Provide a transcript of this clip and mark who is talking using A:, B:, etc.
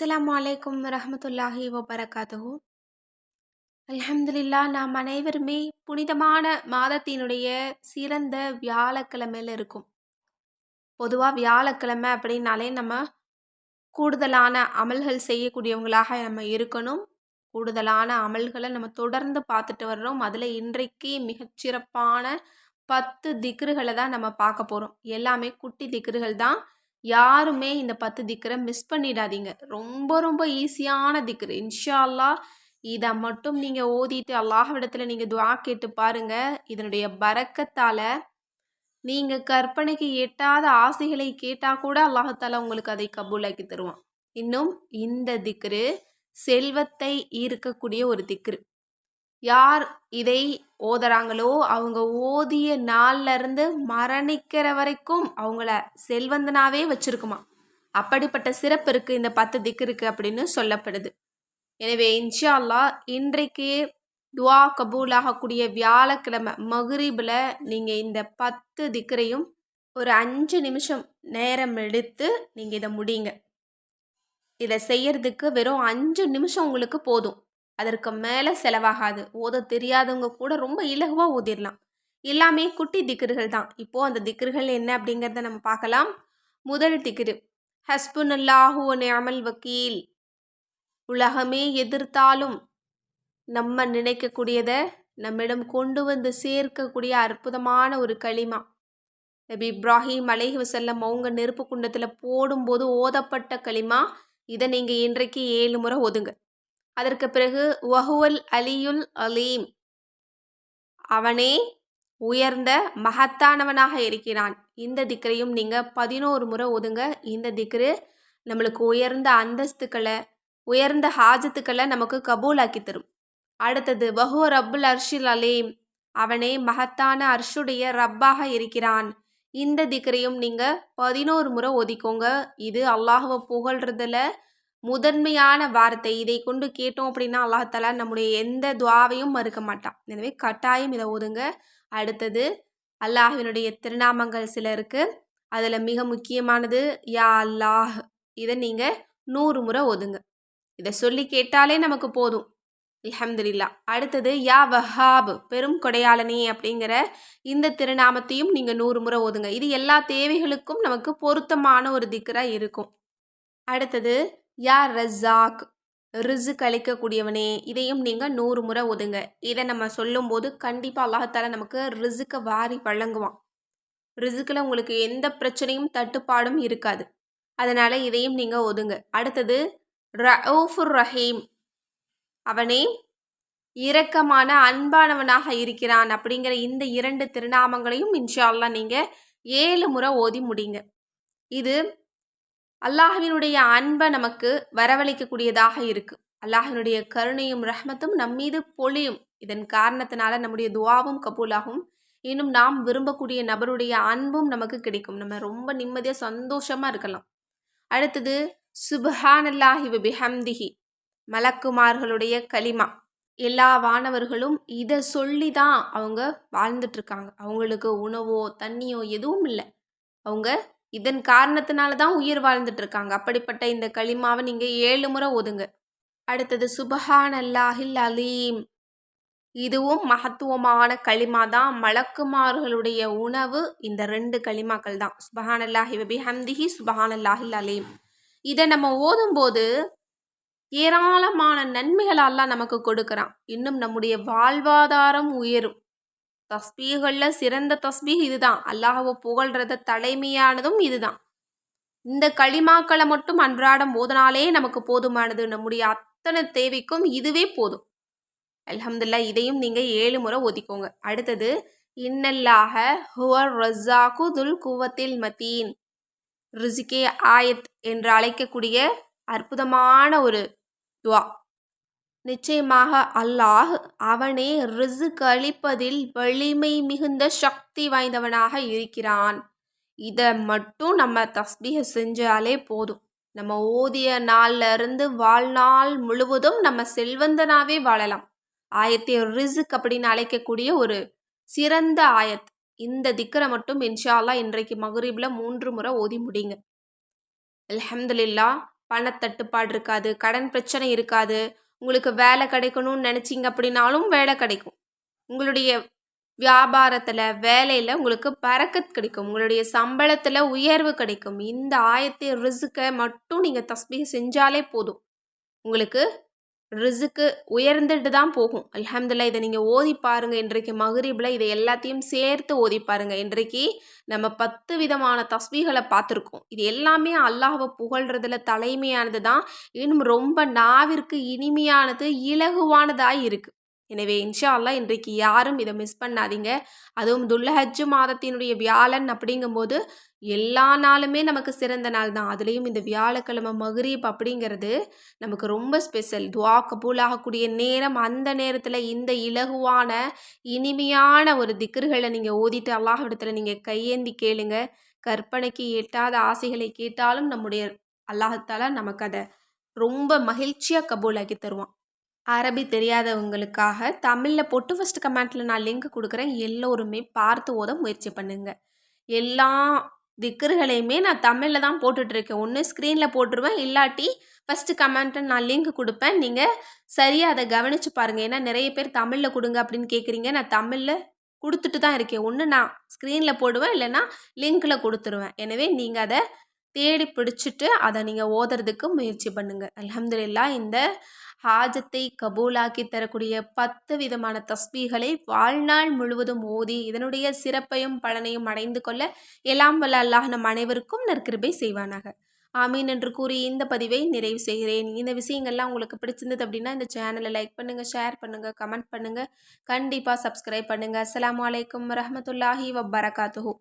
A: அஸ்லாம் அலைக்கும் வரஹ்மத்துல்லாஹி வபரகாத்துஹு. அல்ஹம்துலில்லாஹ் நாம் அனைவருமே புனிதமான மாதத்தினுடைய சிறந்த வியாழக்கிழமையில இருக்கும். பொதுவாக வியாழக்கிழமை அப்படின்னாலே நம்ம கூடுதலான அமல்கள் செய்யக்கூடியவங்களாக நம்ம இருக்கணும். கூடுதலான அமல்களை நம்ம தொடர்ந்து பார்த்துட்டு வர்றோம். அதில் இன்றைக்கு மிகச்சிறப்பான பத்து திக்ருகளை தான் நம்ம பார்க்க போகிறோம் எல்லாமே குட்டி திக்ருகள் தான். யாருமே இந்த பத்து திக்கரை மிஸ் பண்ணிடாதீங்க. ரொம்ப ரொம்ப ஈஸியான திக்கர். இன்ஷா அல்லாஹ் இதை மட்டும் நீங்கள் ஓதிட்டு அல்லாஹ்விடத்தில் நீங்கள் துவா கேட்டு பாருங்கள் இதனுடைய பறக்கத்தால் நீங்கள் கற்பனைக்கு எட்டாத ஆசைகளை கேட்டால் கூட அல்லாஹால உங்களுக்கு அதை கபூலாக்கி தருவான். இன்னும் இந்த திக்ரு செல்வத்தை ஈர்க்கக்கூடிய ஒரு திக்ரு யார் இதை ஓதுறாங்களோ அவங்க ஓதிய நாள்ல இருந்து மரணிக்கிற வரைக்கும் அவங்கள செல்வந்தனாவே வச்சிருக்குமா? அப்படிப்பட்ட சிறப்பு இருக்கு இந்த பத்து திக்ருக்கு அப்படின்னு சொல்லப்படுது. எனவே இன்ஷா அல்லா இன்றைக்கே துவா கபூலாகக்கூடிய வியாழக்கிழமை மகுரீபில் நீங்கள் இந்த பத்து திக்கரையும் ஒரு அஞ்சு நிமிஷம் நேரம் எடுத்து நீங்கள் இதை முடிங்க. இதை செய்யறதுக்கு வெறும் அஞ்சு நிமிஷம் உங்களுக்கு போதும். அதற்கு மேலே செலவாகாது. ஓத தெரியாதவங்க கூட ரொம்ப இலகுவாக ஓதிடலாம் எல்லாமே குட்டி திக்ருகள் தான். இப்போது அந்த திக்ருகள் என்ன அப்படிங்கிறத நம்ம பார்க்கலாம். முதல் திக்ரு ஹஸ்புன் அல்லாஹூ நியமல் வக்கீல். உலகமே எதிர்த்தாலும் நம்ம நினைக்கக்கூடியதை நம்மிடம் கொண்டு வந்து சேர்க்கக்கூடிய அற்புதமான ஒரு களிமா. நபி இப்ராஹிம் அலைஹி வசல்லம் அவங்க நெருப்பு குண்டத்தில் போடும்போது ஓதப்பட்ட களிமா. இதை நீங்கள் இன்றைக்கு ஏழு முறை ஒதுங்க அதற்கு பிறகு வஹுவல் அலியுல் அலீம். அவனே உயர்ந்த மகத்தானவனாக இருக்கிறான். இந்த திக்கரையும் நீங்கள் பதினோரு முறை ஒதுங்க. இந்த திக்ரு நம்மளுக்கு உயர்ந்த அந்தஸ்துக்களை உயர்ந்த ஹாஜத்துக்களை நமக்கு கபூலாக்கி தரும். அடுத்தது வஹு ரப்புல் அர்ஷில் அலீம். அவனே மகத்தான அர்ஷுடைய ரப்பாக இருக்கிறான். இந்த திக்கரையும் நீங்கள் பதினோரு முறை ஒதுக்கோங்க. இது அல்லாஹுவை புகழ்றதுல முதன்மையான வார்த்தை. இதை கொண்டு கேட்டோம் அப்படின்னா அல்லாஹாலா நம்முடைய எந்த துவாவையும் மறுக்க மாட்டான். எனவே கட்டாயம் இதை ஒதுங்க அடுத்தது அல்லாஹினுடைய திருநாமங்கள் சில இருக்குது அதில் மிக முக்கியமானது யா அல்லாஹ். இதை நீங்கள் நூறு முறை ஒதுங்க இதை சொல்லி கேட்டாலே நமக்கு போதும். அலமதுல்லா அடுத்தது யா வஹாப். பெரும் கொடையாளனே அப்படிங்கிற இந்த திருநாமத்தையும் நீங்கள் நூறு முறை ஓதுங்க. இது எல்லா தேவைகளுக்கும் நமக்கு பொருத்தமான ஒரு திக்கராக இருக்கும். அடுத்தது யா ரஸாக் ரிசு கழிக்கக்கூடியவனே இதையும் நீங்கள் நூறு முறை ஒதுங்க. இதை நம்ம சொல்லும்போது கண்டிப்பாக அல்லாஹால நமக்கு ரிசுக்கை வாரி வழங்குவான். ரிசுக்கில் உங்களுக்கு எந்த பிரச்சனையும் தட்டுப்பாடும் இருக்காது. அதனால் இதையும் நீங்கள் ஒதுங்க. அடுத்தது ரவுஃபுர் ரஹீம். அவனே இரக்கமான அன்பானவனாக இருக்கிறான் அப்படிங்கிற இந்த இரண்டு திருநாமங்களையும் இன்ஷா அல்லா நீங்கள் ஏழு முறை ஓதி முடிங்க. இது அல்லாஹினுடைய அன்பை நமக்கு வரவழைக்கக்கூடியதாக இருக்குது அல்லாஹினுடைய கருணையும் ரஹ்மத்தும் நம்மீது பொழியும். இதன் காரணத்தினால நம்முடைய துவாவும் கபூலாகும். இன்னும் நாம் விரும்பக்கூடிய நபருடைய அன்பும் நமக்கு கிடைக்கும். நம்ம ரொம்ப நிம்மதியாக சந்தோஷமாக இருக்கலாம். அடுத்தது சுபஹான் அல்லாஹி பிஹம்திஹி மலக்குமார்களுடைய களிமா. எல்லா வானவர்களும் இதை சொல்லி தான் அவங்க வாழ்ந்துட்டுருக்காங்க அவங்களுக்கு உணவோ தண்ணியோ எதுவும் இல்லை. அவங்க இதன் காரணத்தினால தான் உயிர் வாழ்ந்துட்டு இருக்காங்க அப்படிப்பட்ட இந்த களிமாவை நீங்கள் ஏழு முறை ஒதுங்க. அடுத்தது சுபஹான் அல்லாஹில் அலீம். இதுவும் மகத்துவமான களிமா தான். மலக்குமார்களுடைய உணவு இந்த ரெண்டு களிமாக்கள் தான். சுபஹான் அல்லாஹி வபி ஹம்திஹி சுபஹான் அல்லாஹில் அலீம். இதை நம்ம ஓதும்போது ஏராளமான நன்மைகளெல்லாம் நமக்கு கொடுக்குறான். இன்னும் நம்முடைய வாழ்வாதாரம் உயரும். தஸ்பீகளில் சிறந்த தஸ்பீக் இதுதான். அல்லாஹவை புகழ்கிறத தலைமையானதும் இதுதான். இந்த களிமாக்களை மட்டும் அன்றாடம் போதனாலே நமக்கு போதுமானது. நம்முடைய அத்தனை தேவைக்கும் இதுவே போதும். அலமதுல்லா இதையும் நீங்கள் ஏழு முறை ஒதுக்கோங்க அடுத்தது இன்னல்லாக ஹுவர் ரஸாக்கு துல் குவத்தில் மத்தீன். ரிசிகே ஆயத் என்று அழைக்கக்கூடிய அற்புதமான ஒரு துவா. நிச்சயமாக அல்லாஹ் அவனே ரிசுக் அளிப்பதில் வலிமை மிகுந்த சக்தி வாய்ந்தவனாக இருக்கிறான். இதை மட்டும் நம்ம தஸ்பீக செஞ்சாலே போதும். நம்ம ஓதிய நாள்ல இருந்து வாழ்நாள் முழுவதும் நம்ம செல்வந்தனாவே வாழலாம். ஆயத்தை ரிசுக் அப்படின்னு அழைக்கக்கூடிய ஒரு சிறந்த ஆயத். இந்த திக்கரை மட்டும் இன்ஷால்லா இன்றைக்கு மகரீபில் மூன்று முறை ஓதி முடிங்க. அலமதுல்லா பணத்தட்டுப்பாடு இருக்காது கடன் பிரச்சனை இருக்காது உங்களுக்கு வேலை கிடைக்கணும்னு நினச்சிங்க அப்படின்னாலும் வேலை கிடைக்கும். உங்களுடைய வியாபாரத்தில் வேலையில் உங்களுக்கு பறக்கத் கிடைக்கும். உங்களுடைய சம்பளத்தில் உயர்வு கிடைக்கும். இந்த ஆயத்தை ரிசுக்கை மட்டும் நீங்கள் தஸ்பீஹ் செஞ்சாலே போதும். உங்களுக்கு ரிசுக்கு உயர்ந்துட்டு தான் போகும். அல்ஹம்துலில்லாஹ் இதை நீங்கள் ஓதி பாருங்க. இன்றைக்கு மகரீபில் இதை எல்லாத்தையும் சேர்த்து ஓதி பாருங்க. இன்றைக்கு நம்ம பத்து விதமான தஸ்பிகளை பார்த்துருக்கோம். இது எல்லாமே அல்லாஹவை புகழ்றதுல தலைமையானது தான். இன்னும் ரொம்ப நாவிற்கு இனிமையானது இலகுவானதாக இருக்குது எனவே இன்ஷா அல்லா இன்றைக்கு யாரும் இதை மிஸ் பண்ணாதீங்க. அதுவும் துல்லஹஜ்ஜு மாதத்தினுடைய வியாழன் அப்படிங்கும்போது எல்லா நாளுமே நமக்கு சிறந்த நாள் தான். அதுலேயும் இந்த வியாழக்கிழமை மகரீப் அப்படிங்கிறது நமக்கு ரொம்ப ஸ்பெஷல் துவா கபூல் ஆகக்கூடிய நேரம் அந்த நேரத்தில் இந்த இலகுவான இனிமையான ஒரு திக்ருகளை நீங்கள் ஓதிட்டு அல்லாஹிடத்தில் நீங்கள் கையேந்தி கேளுங்க. கற்பனைக்கு எட்டாத ஆசைகளை கேட்டாலும் நம்முடைய அல்லாஹத்தால நமக்கு அதை ரொம்ப மகிழ்ச்சியாக கபூலாக்கி தருவான். அரபி தெரியாதவங்களுக்காக தமிழில் போட்டு ஃபஸ்ட்டு கமெண்ட்டில் நான் லிங்க் கொடுக்குறேன். எல்லோருமே பார்த்து ஓத முயற்சி பண்ணுங்கள் எல்லா திக்கர்களையுமே நான் தமிழில் தான் போட்டுட்ருக்கேன். ஒன்று ஸ்க்ரீனில் போட்டுருவேன். இல்லாட்டி ஃபஸ்ட்டு கமெண்ட்டை நான் லிங்க் கொடுப்பேன். நீங்கள் சரியாக அதை கவனித்து பாருங்கள் ஏன்னா நிறைய பேர் தமிழில் கொடுங்க அப்படின்னு கேட்குறீங்க நான் தமிழில் கொடுத்துட்டு தான் இருக்கேன். ஒன்று நான் ஸ்க்ரீனில் போடுவேன். இல்லைன்னா லிங்க்கில் கொடுத்துருவேன். எனவே நீங்கள் அதை தேடி பிடிச்சிட்டு அதை நீங்கள் ஓதுறதுக்கு முயற்சி பண்ணுங்கள் அலமதுல்லா இந்த ஹாஜத்தை கபூலாக்கி தரக்கூடிய பத்து விதமான தஸ்பீகளை வாழ்நாள் முழுவதும் ஓதி இதனுடைய சிறப்பையும் பலனையும் அடைந்து கொள்ள எல்லாம் வல்ல அல்லாஹ் நம் அனைவருக்கும் நற்கிருபை செய்வானாக. ஆமீன் என்று கூறி இந்த பதிவை நிறைவு செய்கிறேன். இந்த விஷயங்கள்லாம் உங்களுக்கு பிடிச்சிருந்தது அப்படின்னா இந்த சேனலை லைக் பண்ணுங்கள் ஷேர் பண்ணுங்கள் கமெண்ட் பண்ணுங்கள் கண்டிப்பாக சப்ஸ்கிரைப் பண்ணுங்கள் அஸ்லாம் வலைக்கம் வரமத்துல்லாஹி வபரகாத்துஹு.